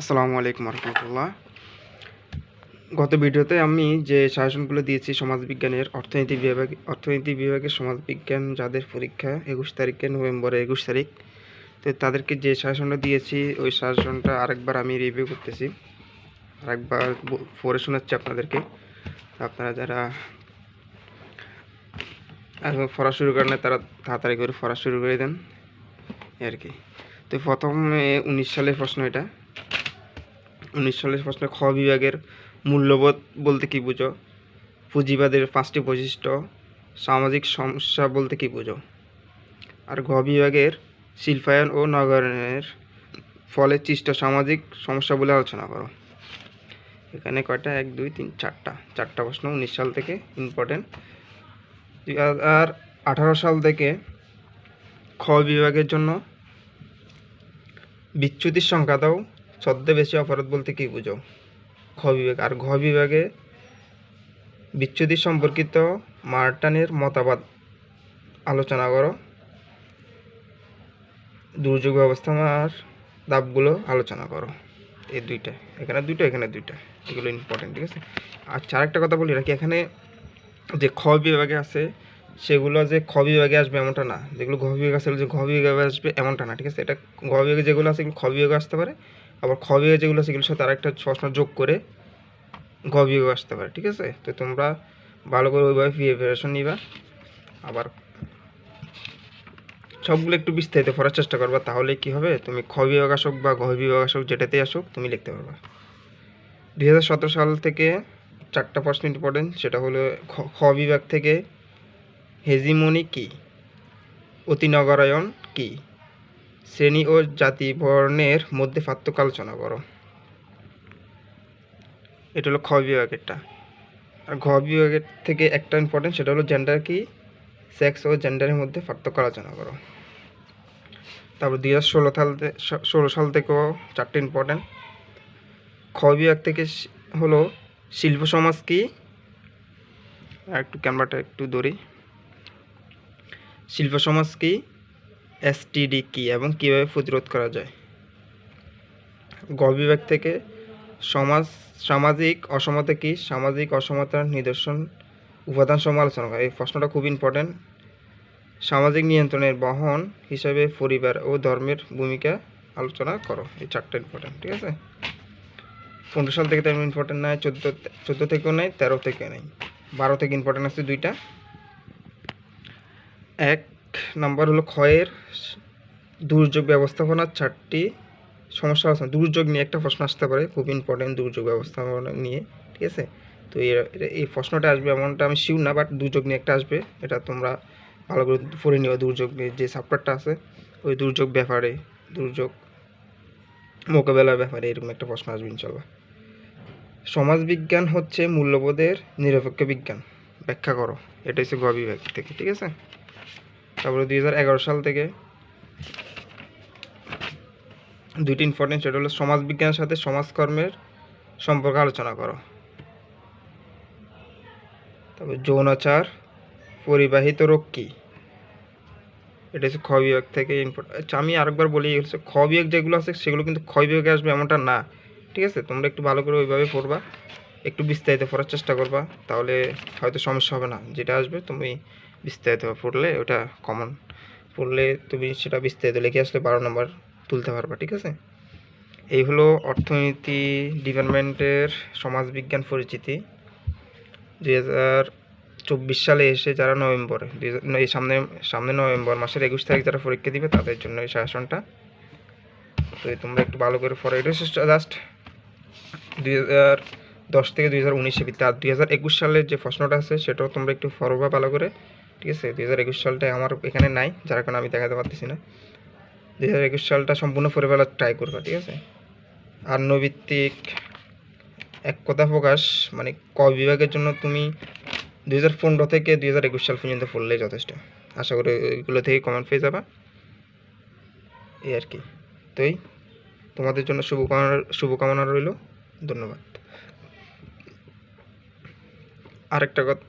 আসসালামু আলাইকুম রহমতুল্লাহ গত ভিডিওতে আমি যে সাজেশনগুলো দিয়েছি সমাজবিজ্ঞানের অর্থনীতি বিভাগ অর্থনীতি বিভাগের সমাজবিজ্ঞান যাদের পরীক্ষা একুশ তারিখে নভেম্বরের একুশ তারিখ, তো তাদেরকে যে সাজেশনটা দিয়েছি, ওই সাজেশনটা আরেকবার আমি রিভিউ করতেছি। আরেকবার পড়ে শোনাচ্ছি আপনাদেরকে। আপনারা যারা পড়া শুরু করেন তারা তাড়াতাড়ি করে পড়া শুরু করে দেন। আর কি। তো প্রথমে উনিশ সালের প্রশ্ন এটা। উনিশ সালের প্রশ্নে খ বিভাগের মূল্যবোধ বলতে কি বুঝো? পুঁজিবাদের পাঁচটি বৈশিষ্ট্য, সামাজিক সমস্যা বলতে কি বুঝো? আর ঘ বিভাগের শিল্পায়ন ও নগরায়নের ফলে সৃষ্ট সামাজিক সমস্যা বলে আলোচনা করো। এখানে কয়টা? এক, দুই, তিন, চারটা। চারটা প্রশ্ন উনিশ সাল থেকে ইম্পর্টেন্ট দুই হাজার আঠারো সাল থেকে খ বিভাগের জন্য বিচ্যুতির সংখ্যা দাও। ছদ্মবেশী অপরাধ বলতে কি বুঝো? খ বিভাগ। আর ঘ বিভাগে বিচ্যুতি সম্পর্কিত মার্টানের মতামত আলোচনা করো। দুর্যোগ ব্যবস্থাপনার ধাপগুলো আলোচনা করো। এই দুইটা। এখানে দুইটা এখানে দুইটা। এগুলো ইম্পর্টেন্ট ঠিক আছে? আচ্ছা আরেকটা কথা বলি রাখি এখানে যে খ বিভাগে আছে, সেগুলো যে খ বিভাগে আসবে এমনটা না। যেগুলো ঘ বিভাগে আছে যে ঘ বিভাগে আসবে এমনটা না, ঠিক আছে? এটা ঘ বিভাগে যেগুলো আছে, এগুলো খ বিভাগে আসতে পারে। আবার খ বিভাগে যেগুলো আছে এগুলোর সাথে আরেকটা প্রশ্ন যোগ করে বিভাগে আসতে পারে, ঠিক আছে? তো তোমরা ভালো করে ওইভাবে প্রিপারেশন নিবা। আবার সবগুলো একটু বিস্তারিত পড়ার চেষ্টা করবা, তাহলে কি হবে? তুমি খ বিভাগ আসুক বা ঘ বিভাগ আসুক, যেটাতেই আসুক, তুমি লিখতে পারবা। দুই হাজার সতেরো সাল থেকে চারটা প্রশ্ন ইম্পর্টেন্ট সেটা হলো খ বিভাগ থেকে হেজিমনি কি? অতিনগরায়ন কি? শ্রেণি ও জাতি বর্ণের মধ্যে পার্থক্য আলোচনা করো। এটা হলো খ বিভাগেরটা। আর ঘ বিভাগের থেকে একটা ইম্পর্টেন্ট সেটা হলো জেন্ডার কি? সেক্স ও জেন্ডারের মধ্যে পার্থক্য আলোচনা করো। তারপর দুই হাজার ষোলো সাল ষোলো সাল থেকেও চারটে ইম্পর্টেন্ট খ বিভাগ থেকে হলো শিল্প সমাজ কি? একটু ক্যামেরাটা একটু ধরি। শিল্প সমাজ কি? এসটিডি কি এবং কীভাবে প্রতিরোধ করা যায়? গ বিভাগ থেকে সমাজ, সামাজিক অসমতা কি? সামাজিক অসমতার নিদর্শন, উপাদান সমূহ আলোচনা করা। এই প্রশ্নটা খুব ইম্পর্টেন্ট সামাজিক নিয়ন্ত্রণের বহন হিসাবে পরিবার ও ধর্মের ভূমিকা আলোচনা করো। এই চারটা ইম্পর্টেন্ট ঠিক আছে? পনেরো সাল থেকে তেমন ইম্পর্টেন্ট নাই চোদ্দ চোদ্দ থেকেও নেই, তেরো থেকে নেই। বারো থেকে ইম্পর্টেন্ট আছে দুইটা। এক নাম্বার হলো ক্ষয়ের দুর্যোগ ব্যবস্থাপনার চারটি সমস্যা আছে। দুর্যোগ নিয়ে একটা প্রশ্ন আসতে পারে, খুব ইম্পর্টেন্ট দুর্যোগ ব্যবস্থাপনা নিয়ে, ঠিক আছে? তো এই প্রশ্নটা আসবে এমনটা আমি শিওর না বাট দুর্যোগ নিয়ে একটা আসবে, এটা তোমরা ভালো করে পড়ে নিও দুর্যোগ যে চ্যাপ্টারটা আছে, ওই দুর্যোগ ব্যাপারে, দুর্যোগ মোকাবেলার ব্যাপারে এরকম একটা প্রশ্ন আসবে ইনশাল্লাহ সমাজবিজ্ঞান হচ্ছে মূল্যবোধের নিরপেক্ষ বিজ্ঞান, ব্যাখ্যা করো, এটা হচ্ছে গ থেকে, ঠিক আছে? তারপরে দুই হাজার এগারো সাল থেকে দুইটি ইম্পর্টেন্ট সেটা হলো সমাজবিজ্ঞানের সাথে সমাজকর্মের সম্পর্কে আলোচনা করো। তারপর যৌনাচার, পরিবাহিত রোগ কী এটা হচ্ছে খ বিভাগ থেকে ইম্পর্টেন্ট আচ্ছা আমি আরেকবার বলি হচ্ছে খ বিভাগ যেগুলো আছে, সেগুলো কিন্তু খ বিভাগে আসবে এমনটা না। ঠিক আছে? তোমরা একটু ভালো করে ওইভাবে পড়বা, একটু বিস্তারিত পড়ার চেষ্টা করবা, তাহলে হয়তো সমস্যা হবে না। যেটা আসবে, তুমি বিস্তারিত পড়লে ওটা কমন পড়লে তুমি সেটা বিস্তারিত লিখে আসলে বারো নম্বর তুলতে পারবা, ঠিক আছে? এই হলো অর্থনীতি ডিপার্টমেন্টের সমাজবিজ্ঞান পরিচিতি। দুই হাজার চব্বিশ সালে এসে যারা নভেম্বরে এই সামনে সামনে নভেম্বর মাসের একুশ তারিখ যারা পরীক্ষা দিবে, তাদের জন্য এই শাসনটা। তো তোমরা একটু ভালো করে পড়ো। এটা জাস্ট দুই হাজার দশ থেকে দুই হাজার উনিশে ভিত্তি আর দুই হাজার একুশ সালের যে প্রশ্নটা আছে, সেটাও তোমরা একটু পড়বা ভালো করে। ঠিক আছে দুই হাজার একুশ সালটা আমার এখানে নাই, যার কারণে আমি দেখাতে পারতেছি না। দুই হাজার একুশ সালটা সম্পূর্ণ পড়ে ট্রাই করবা, ঠিক আছে? আর নৈভিত্তিক এক কথা প্রকাশ মানে ক বিভাগের জন্য তুমি দুই হাজার পনেরো থেকে দুই হাজার একুশ সাল পর্যন্ত পড়লেই যথেষ্ট। আশা করি ওইগুলো থেকে কমেন্ট পেয়ে যাবা। এই আর কি। তো এই, তোমাদের জন্য শুভকামনা শুভকামনা রইল। ধন্যবাদ। আরেকটা কথা